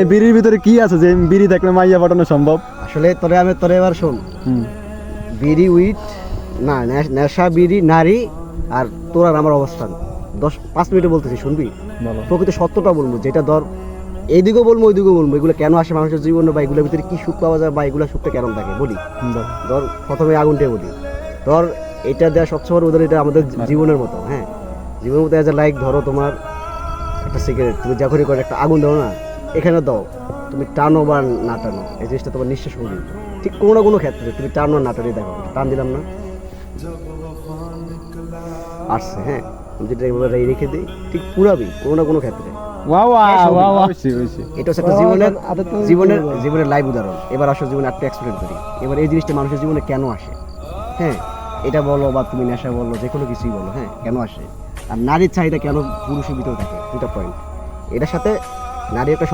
এই বিড়ির ভিতরে কি আছে যে বিড়ি থাকলে মাইয়া পাঠানো সম্ভব? আসলে তোরে আমি তোরে এবার শোন। বিড়ি উইট না নেশা বিড়ি নারী আর তোর আর আমার অবস্থান। দশ পাঁচ মিনিটে বলতেছি শুনবি? প্রকৃত সত্যটা বলব যেটা ধর এইদিকেও বলব ওইদিকেও বলব এগুলো কেন আসে মানুষের জীবনে বা এগুলোর ভিতরে কি সুখ পাওয়া যায় বা এগুলো সুখটা কেন থাকে বলি? ধর প্রথমে আগুনটাই বলি। ধর এটা দেওয়া সবচেয়ে বড় উদাহরণ এটা আমাদের জীবনের মতো হ্যাঁ? জীবনের মতো এ লাইক ধরো তোমার একটা সিগারেট তুমি যখনই করে একটা আগুন দাও না এখানে দাও তুমি টানো বা না টানো এই জিনিসটা তোমার নিঃশ্বাস হবে ঠিক কোনো না কোনো ক্ষেত্রে তুমি টানো না টানি দেখো টান দিলাম না। আসছে হ্যাঁ আমি যেটা এভাবে রেখে দিই ঠিক পুরাবি কোনো না কোনো ক্ষেত্রে। ওয়া ওয়া ওয়া ওয়া অবশ্যই অবশ্যই। এটা হচ্ছে একটা জীবনের জীবনের জীবনের লাইভ উদাহরণ। এবার আসো জীবনে একটা করি। এবার এই জিনিসটা মানুষের জীবনে কেন আসে? হ্যাঁ এটা বলো বা তুমি নেশা বলো যে কোনো কিছুই বলো হ্যাঁ কেন আসে? আর নারীর চাহিদা কেন পুরুষের ভিতরে থাকে? দুটা পয়েন্ট এটার সাথে নারী একটা